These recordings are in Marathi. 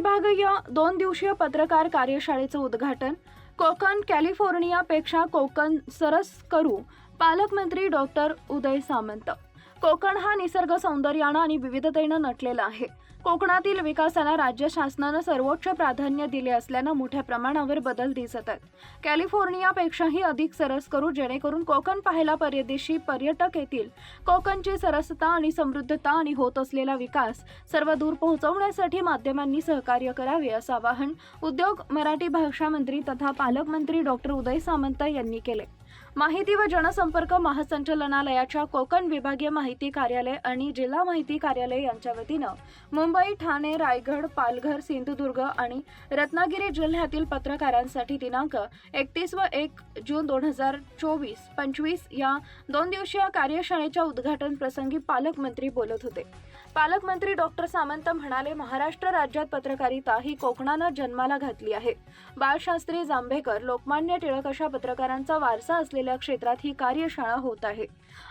विभागीय दोन दिवसीय पत्रकार कार्यशाळेचं उद्घाटन कोकण कॅलिफोर्नियापेक्षा कोकण सरस करू पालकमंत्री डॉक्टर उदय सामंत. कोकण हा निसर्ग सौंदर्यानं आणि विविधतेनं नटलेला आहे. कोकणातील विकासाला राज्य शासनानं सर्वोच्च प्राधान्य दिले असल्यानं मोठ्या प्रमाणावर बदल दिसत आहेत. कॅलिफोर्नियापेक्षाही अधिक सरस करू जेणेकरून कोकण पाहायला परदेशी पर्यटक येतील. कोकणची सरसता आणि समृद्धता आणि होत असलेला विकास सर्व दूर पोहोचवण्यासाठी माध्यमांनी सहकार्य करावे असं आवाहन उद्योग मराठी भाषा मंत्री तथा पालकमंत्री डॉक्टर उदय सामंत यांनी केले. माहिती व जनसंपर्क महासंचालनालयाच्या कोकण विभागीय माहिती कार्यालय आणि जिल्हा माहिती कार्यालय यांच्या वतीनं मुंबई ठाणे रायगड पालघर सिंधुदुर्ग आणि रत्नागिरी जिल्ह्यातील पत्रकारांसाठी दिनांक एकतीस व एक जून दोन हजार चोवीस पंचवीस या दोन दिवसीय कार्यशाळेच्या उद्घाटन प्रसंगी पालकमंत्री बोलत होते. पालकमंत्री डॉक्टर सामंत म्हणाले महाराष्ट्र राज्यात पत्रकारिता ही कोकणानं जन्माला घातली आहे. बाळशास्त्री जांभेकर लोकमान्य टिळक अशा पत्रकारांचा वारसा असलेल्या क्षेत्रात ही कार्यशाळा होत आहे.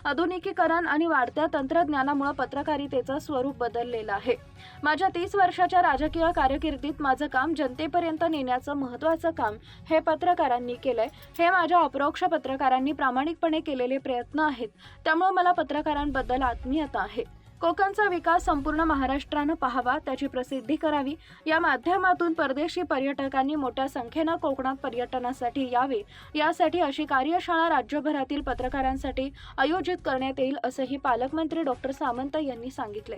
आधुनिकीकरण आणि वाढत्या तंत्रज्ञानामुळे पत्रकारितेचं स्वरूप बदललेलं आहे. माझ्या तीस वर्षाच्या राजकीय कारकिर्दीत माझं काम जनतेपर्यंत नेण्याचं महत्त्वाचं काम हे पत्रकारांनी केलंय. हे माझ्या अप्रोक्ष पत्रकारांनी प्रामाणिकपणे केलेले प्रयत्न आहेत. त्यामुळे मला पत्रकारांबद्दल आत्मीयता आहे. कोकणचा विकास संपूर्ण महाराष्ट्रानं पाहावा त्याची प्रसिद्धी करावी. या माध्यमातून परदेशी पर्यटकांनी मोठ्या संख्येनं कोकणात पर्यटनासाठी यावे. यासाठी अशी कार्यशाळा राज्यभरातील पत्रकारांसाठी आयोजित करण्यात येईल असंही पालकमंत्री डॉक्टर सामंत यांनी सांगितले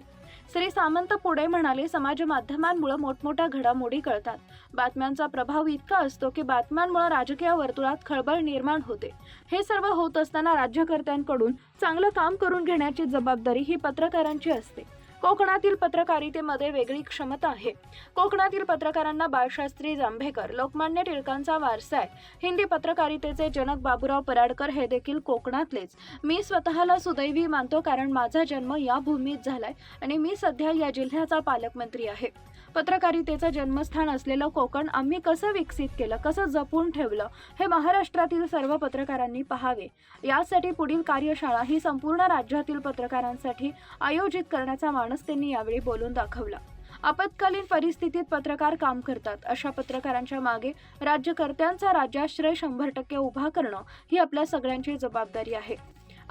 श्री सामंत पुढे म्हणाले समाज माध्यमांमुळे मोठमोठ्या घडामोडी कळतात. बातम्यांचा प्रभाव इतका असतो की बातम्यांमुळे राजकीय वर्तुळात खळबळ निर्माण होते. हे सर्व होत असताना राज्यकर्त्यांकडून चांगलं काम करून घेण्याची जबाबदारी ही पत्रकारांची असते. कोकणातील पत्रकारितेमध्ये वेगळी क्षमता आहे. कोकणातील पत्रकारांना बाळशास्त्री जांभेकर लोकमान्य टिळकांचा वारसा आहे. हिंदी पत्रकारितेचे जनक बाबूराव पराडकर हे देखील कोकणातलेच. मी स्वतःला सुदैवी मानतो कारण माझा जन्म या भूमीत झालाय आणि मी सध्या या जिल्ह्याचा पालकमंत्री आहे. पत्रकारितेचं जन्मस्थान असलेलं कोकण आम्ही कसं विकसित केलं कसं जपून ठेवलं हे महाराष्ट्रातील सर्व पत्रकारांनी पाहावे. यासाठी पुढील कार्यशाळा ही संपूर्ण राज्यातील पत्रकारांसाठी आयोजित करण्याचा मानस त्यांनी यावेळी बोलून दाखवला. आपत्कालीन परिस्थितीत पत्रकार काम करतात अशा पत्रकारांच्या मागे राज्यकर्त्यांचा राज्याश्रय शंभर टक्के उभा करणं ही आपल्या सगळ्यांची जबाबदारी आहे.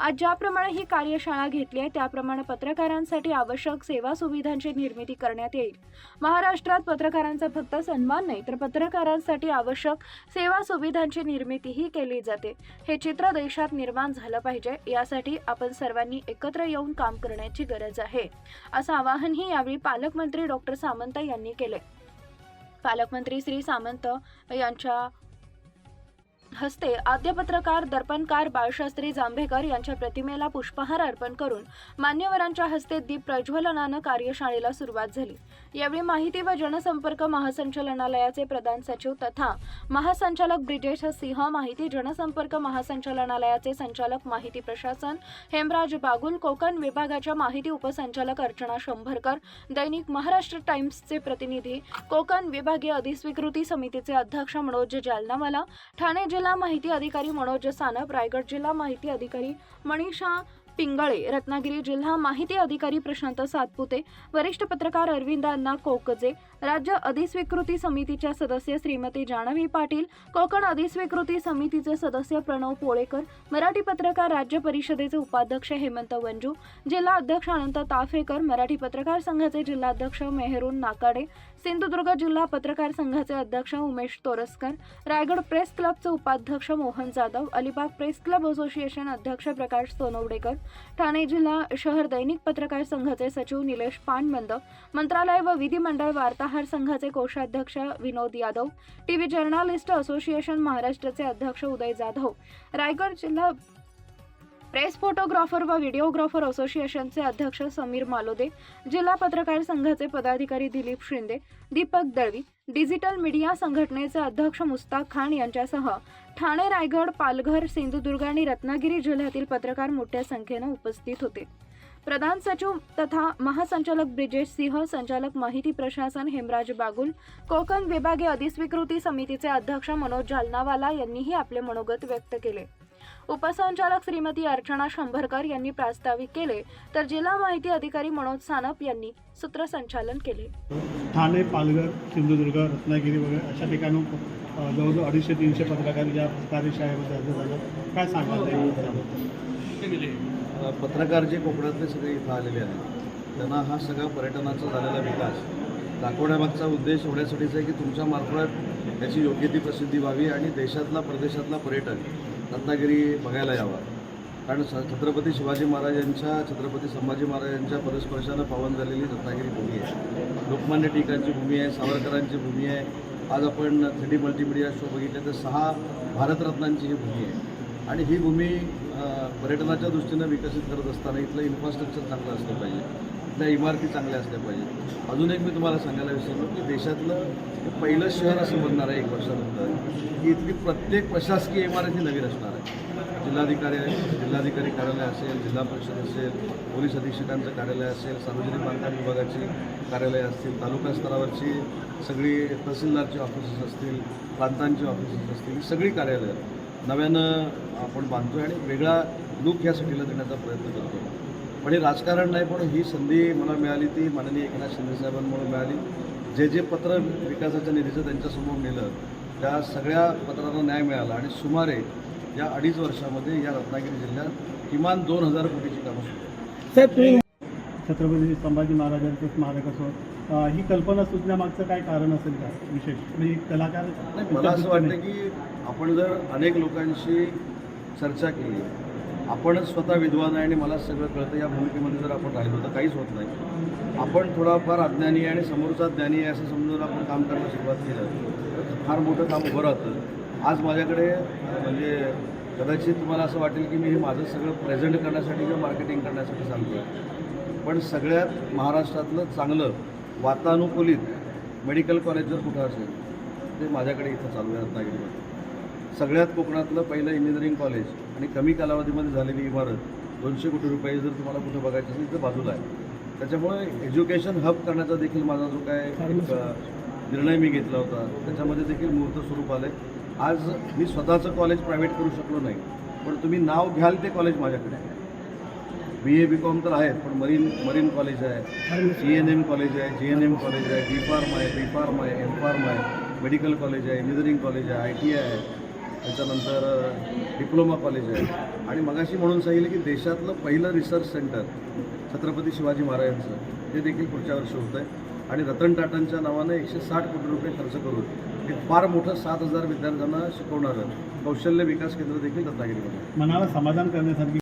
आज ज्याप्रमाणे ही कार्यशाळा घेतली आहे त्याप्रमाणे पत्रकारांसाठी आवश्यक सेवा सुविधांची निर्मिती करण्यात येईल. महाराष्ट्रात पत्रकारांचा फक्त सन्मान नाही तर पत्रकारांसाठी आवश्यक सेवा सुविधांची निर्मितीही केली जाते. हे चित्र देशात निर्माण झालं पाहिजे यासाठी आपण सर्वांनी एकत्र येऊन काम करण्याची गरज आहे. असं आवाहनही यावेळी पालकमंत्री डॉक्टर सामंत यांनी केले पालकमंत्री श्री सामंत यांच्या हस्ते आद्य पत्रकार दर्पणकार बाळशास्त्री जांभेकर यांच्या प्रतिमेला पुष्पहार अर्पण करून मान्यवरांच्या हस्ते दीप प्रज्वलनानं कार्यशाळेला सुरुवात झाली. यावेळी माहिती व जनसंपर्क महासंचालनालयाचे प्रधान सचिव तथा महासंचालक ब्रिजेश सिंह माहिती जनसंपर्क महासंचालनालयाचे संचालक माहिती प्रशासन हेमराज बागुल कोकण विभागाच्या माहिती उपसंचालक अर्चना शंभरकर दैनिक महाराष्ट्र टाइम्सचे प्रतिनिधी कोकण विभागीय अधिस्वीकृती समितीचे अध्यक्ष मनोज जालनावाला ठाणे जिल्हा माहिती अधिकारी मनोज सानप रायगड जिल्हा माहिती अधिकारी मनीषा पिंगळे रत्नागिरी जिल्हा माहिती अधिकारी प्रशांत सातपुते वरिष्ठ पत्रकार अरविंद अण्णा कोकजे राज्य अधिस्वीकृती समितीच्या सदस्य श्रीमती जानवी पाटील कोकण अधिस्वीकृती समितीचे सदस्य प्रणव पोळेकर मराठी पत्रकार राज्य परिषदेचे उपाध्यक्ष हेमंत वंजू जिल्हा अध्यक्ष अनंत ताफेकर मराठी पत्रकार संघाचे जिल्हाध्यक्ष मेहरून नाकाडे सिंधुदुर्ग जिल्हा पत्रकार संघाचे अध्यक्ष उमेश तोरसकर रायगड प्रेस क्लबचे उपाध्यक्ष Mohan Jadhav Alibag press club association अध्यक्ष प्रकाश सोनवडेकर ठाणे जिल्हा शहर दैनिक पत्रकार संघाचे सचिव निलेश पानबंद मंत्रालय व विधिमंडळ वार्ताहर संघाचे कोषाध्यक्ष Vinod Yadav TV journalist association महाराष्ट्राचे अध्यक्ष उदय जाधव रायगड जिल्हा प्रेस फोटोग्राफर व व्हिडिओग्राफर असोसिएशनचे अध्यक्ष समीर मालोदे जिल्हा पत्रकार संघाचे पदाधिकारी दिलीप शिंदे दीपक दळवी डिजिटल मीडिया संघटनेचे अध्यक्ष मुस्ताक खान यांच्यासह ठाणे रायगड पालघर सिंधुदुर्ग आणि रत्नागिरी जिल्ह्यातील पत्रकार मोठ्या संख्येनं उपस्थित होते. प्रधान सचिव तथा महासंचालक ब्रिजेश सिंह संचालक माहिती प्रशासन हेमराज बागुल कोकण विभागीय अधिस्वीकृती समितीचे अध्यक्ष मनोज जालनावाला यांनीही आपले मनोगत व्यक्त केले. उपसंचालक श्रीमती अर्चना शंभरकर यांनी प्रास्ताविक केले तर जिल्हा माहिती अधिकारी मनोज सानप यांनी सूत्रसंचालन केले. ठाणे पालघर सिंधुदुर्ग रत्नागिरी वगैरे अशा ठिकाणून अ, जवळजवळ अडीचशे तीनशे पत्रकार या कार्यशाळेमध्ये अर्ज झालं काय सांगाल पत्रकार जे कोकणातले सगळे इथं आलेले आहेत त्यांना हा सगळा पर्यटनाचा झालेला विकास दाखवण्यामागचा उद्देश एवढ्यासाठीच आहे की तुमच्या मार्फत याची योग्य ती प्रसिद्धी व्हावी आणि देशातला परदेशातला पर्यटक रत्नागिरी बघायला यावा. कारण स- छत्रपती शिवाजी महाराजांच्या छत्रपती संभाजी महाराजांच्या परस्पर्शानं पावन झालेली रत्नागिरी भूमी आहे. लोकमान्य टिकांची भूमी आहे सावरकरांची भूमी आहे. आज आपण थ्री डी मल्टीमिडिया शो बघितले तर सहा भारतरत्नांची ही भूमी आहे. आणि ही भूमी पर्यटनाच्या दृष्टीनं विकसित करत असताना इथलं इन्फ्रास्ट्रक्चर चांगलं असलं पाहिजे. त्या इमारती चांगल्या असल्या पाहिजे अजून एक मी तुम्हाला सांगायला विसरलो की देशातलं पहिलं शहर असं बनणार आहे एक वर्षानंतर की इथली प्रत्येक प्रशासकीय इमारत ही नवीन असणार आहे. जिल्हाधिकारी जिल्हाधिकारी कार्यालय असेल जिल्हा परिषद असेल पोलीस अधीक्षकांचं कार्यालय असेल सार्वजनिक बांधकाम विभागाची कार्यालय असतील तालुका स्तरावरची सगळी तहसीलदारची ऑफिसेस असतील प्रांतांची ऑफिसेस असतील सगळी कार्यालयं. नव्यानं आपण बांधतो आहे आणि वेगळा लूक या सिटीला देण्याचा प्रयत्न करतो पण हे राजकारण नाही पण ही संधी मला मिळाली ती माननीय एकनाथ शिंदे साहेबांमुळे मिळाली जे जे पत्र विकासाच्या निधीचं त्यांच्यासमोर नेलं त्या सगळ्या पत्रांना न्याय मिळाला आणि सुमारे या अडीच वर्षामध्ये या रत्नागिरी जिल्ह्यात किमान दोन हजार कोटीची कामं सुरू. छत्रपती संभाजी महाराजांचं स्मारक असो ही कल्पना सुचण्यामागचं काय कारण असेल का विशेष म्हणजे कलाकार मला असं वाटतं की आपण जर अनेक लोकांशी चर्चा केली आपणच स्वतः विद्वान आहे आणि मला सगळं कळतं. या भूमिकेमध्ये जर आपण राहिलो तर काहीच होत नाही. आपण थोडाफार अज्ञानी आहे आणि समोरचा ज्ञानी आहे असं समजून आपण काम करायला सुरुवात केलं तर फार मोठं काम उभं राहतं. आज माझ्याकडे म्हणजे कदाचित तुम्हाला असं वाटेल की मी हे माझं सगळं प्रेझेंट करण्यासाठी किंवा मार्केटिंग करण्यासाठी सांगतो पण सगळ्यात महाराष्ट्रातलं चांगलं वातानुकूलित मेडिकल कॉलेज जर कुठं असेल ते माझ्याकडे इथं चालू आहे रत्नागिरीमध्ये. सगळ्यात कोकणातलं पहिलं इंजिनिअरिंग कॉलेज आणि कमी कालावधीमध्ये झालेली इमारत दोनशे कोटी रुपये जर तुम्हाला कुठं बघायचं असेल तर बाजूला आहे. त्याच्यामुळे एज्युकेशन हब करण्याचा देखील माझा जो काय निर्णय मी घेतला होता त्याच्यामध्ये देखील मूर्त स्वरूप आलं. आज मी स्वतःचं कॉलेज प्रायव्हेट करू शकलो नाही पण तुम्ही नाव घ्याल ते कॉलेज माझ्याकडे आहे. बी ए बी कॉम तर आहेत पण मरीन मरीन कॉलेज आहे सी एन एम कॉलेज आहे जी एन एम कॉलेज आहे डी फार्म आहे बी फार्म आहे एम फार्म आहे मेडिकल कॉलेज आहे इंजिनिअरिंग कॉलेज आहे आय टी आय आहे. त्याच्यानंतर डिप्लोमा कॉलेज आहे. आणि मगाशी म्हणून सांगितलं की देशातलं पहिलं रिसर्च सेंटर छत्रपती शिवाजी महाराजांचं ते देखील पुढच्या वर्षी होतं आहे आणि रतन टाटांच्या नावानं एकशे साठ कोटी रुपये खर्च करून एक फार मोठं सात हजार विद्यार्थ्यांना शिकवणारं कौशल्य विकास केंद्र देखील रत्नागिरीमध्ये. मनाला समाधान करण्यासाठी